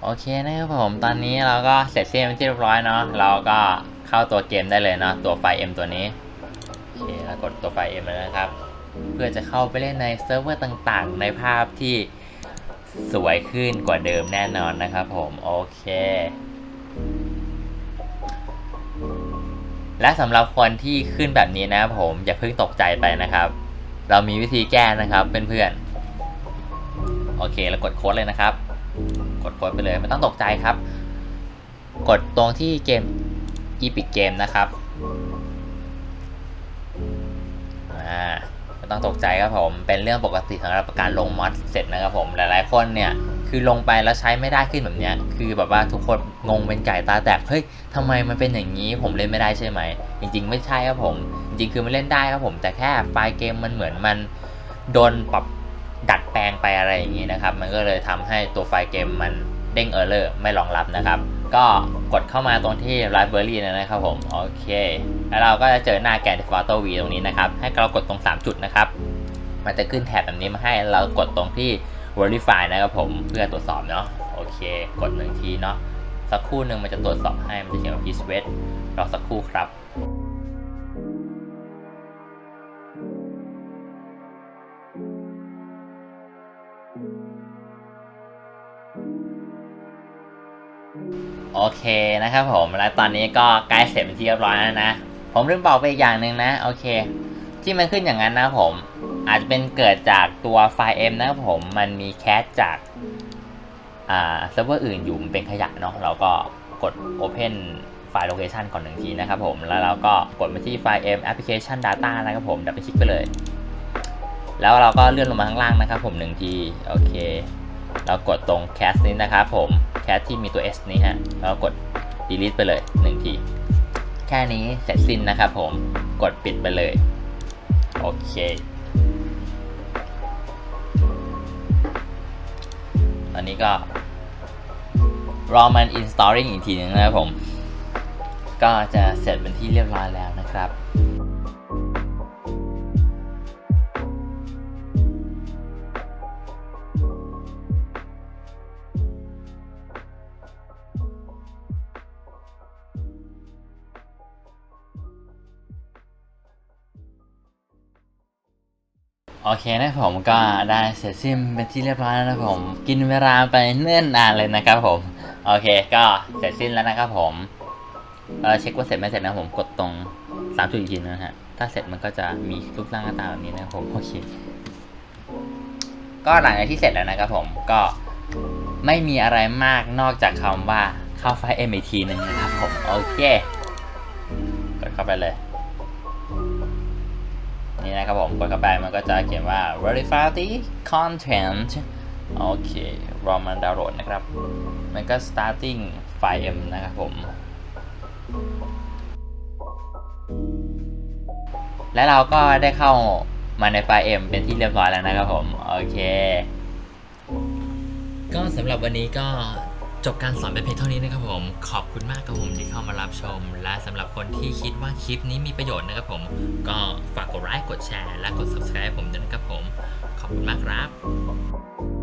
โอเคนะครับผมตอนนี้เราก็เสร็จสิ้นเป็นที่เรียบร้อยเนาะเราก็เข้าตัวเกมได้เลยเนาะตัวไฟล์ M ตัวนี้โอเคแล้วกดตัวไฟล์ M เลยนะครับ เพื่อจะเข้าไปเล่นในเซิร์ฟเวอร์ต่างๆ ในภาพที่สวยขึ้นกว่าเดิมแน่นอนนะครับผมโอเค และสำหรับคนที่ขึ้นแบบนี้นะครับผมอย่าเพิ่งตกใจไปนะครับ เรามีวิธีแก้นะครับเพื่อนๆโอเคแล้วกดโค้ดเลยนะครับ กดโค้ดไปเลยไม่ต้องตกใจครับ กดตรงที่เกม Epic Game นะครับไม่ต้องตกใจครับผมเป็นเรื่องปกติสำหรับการลงมอดเสร็จนะครับผมหลายๆคนเนี่ยคือลงไปแล้วใช้ไม่ได้ขึ้นแบบนี้คือแบบว่าทุกคนงงเป็นไก่ตาแตกเฮ้ยทำไมมันเป็นอย่างนี้ผมเล่นไม่ได้ใช่ไหม จริง ๆ ไม่ใช่ครับผม จริงๆคือมันเล่นได้ครับผม แต่แค่ไฟล์เกมมันเหมือนมันโดนปรับ ดัดแปลงไปอะไรอย่างนี้นะครับ มันก็เลยทำให้ตัวไฟล์เกมมันเด้งเออร์เลอร์ไม่รองรับนะครับ ก็กดเข้ามาตรงที่ Library นะครับผม โอเค แล้วเราก็จะเจอหน้าแกน Photo V ตรงนี้นะครับ ให้เรากดตรง 3 จุดนะครับ มันจะขึ้นแถบแบบนี้มาให้เรากดตรงที่ Verify นะครับผมเพื่อตรวจสอบเนาะโอเค กดหนึ่งทีเนาะสักครู่หนึ่งมันจะตรวจสอบให้มันจะเขียนว่า Please wait รอสักครู่ครับ โอเคนะครับผม แล้วตอนนี้ก็ใกล้เสร็จเป็นที่เรียบร้อยแล้วนะ ผมลืมบอกไปอีกอย่างหนึ่งนะ โอเค ที่มันขึ้นอย่างนั้นนะผม อาจจะเป็นเกิดจากตัวไฟล์ M นะครับผม มันมีแคสจากอ่าเซิร์ฟเวอร์อื่นอยู่มันเป็นขยะเนาะ เราก็กด Open ไฟล์ Location ก่อนหนึ่งทีนะครับผม แล้วเราก็กดมาที่ไฟล์ M Application Data นะครับผม ดับไปคลิกไปเลย แล้วเราก็เลื่อนลงมาข้างล่างนะครับผมหนึ่งที โอเค เรากดตรง cast นี้นะครับผม cast ที่มีตัว s นี้ฮะแล้วกด delete ไปเลย1ทีแค่นี้เสร็จสิ้นนะครับผมกดปิดไปเลย โอเคตอนนี้ก็ รอมัน installing อีกทีหนึงนะครับผม ก็จะเสร็จเป็นที่เรียบร้อยแล้วนะครับ เคนะผมก็ได้เสร็จสิ้นเป็นที่เรียบร้อยแล้วนะผมกินเวลาไปเนิ่นนานเลยนะครับผม โอเคก็เสร็จสิ้นแล้วนะครับผมเออเช็คว่าเสร็จไม่เสร็จนะผมกดตรงสามจุดอีกทีนะฮะถ้าเสร็จมันก็จะมีรูปร่างหน้าตาแบบนี้นะครับผมโอเคก็หลังจากที่เสร็จแล้วนะครับผมก็ไม่มีอะไรมากนอกจากคำว่าเข้าไฟล์ MAT นึงนะครับผมโอเคกดเข้าไปเลย นี่นะครับผมกดเข้าไปมันก็จะเขียนว่า verify the content โอเครอมันดาวน์โหลดนะครับ มันก็ starting ไฟล์ M นะครับผม และเราก็ได้เข้ามาในไฟล์ M เป็นที่เรียบร้อยแล้วนะครับผม โอเค ก็สำหรับวันนี้ก็ จบการสอนไปเพียงเท่านี้นะครับผม ขอบคุณมากครับผมที่เข้ามารับชม และสำหรับคนที่คิดว่าคลิปนี้มีประโยชน์นะครับผม ก็ฝากกดไลค์กดแชร์ และกด subscribe ผมด้วยนะครับผม ขอบคุณมากครับ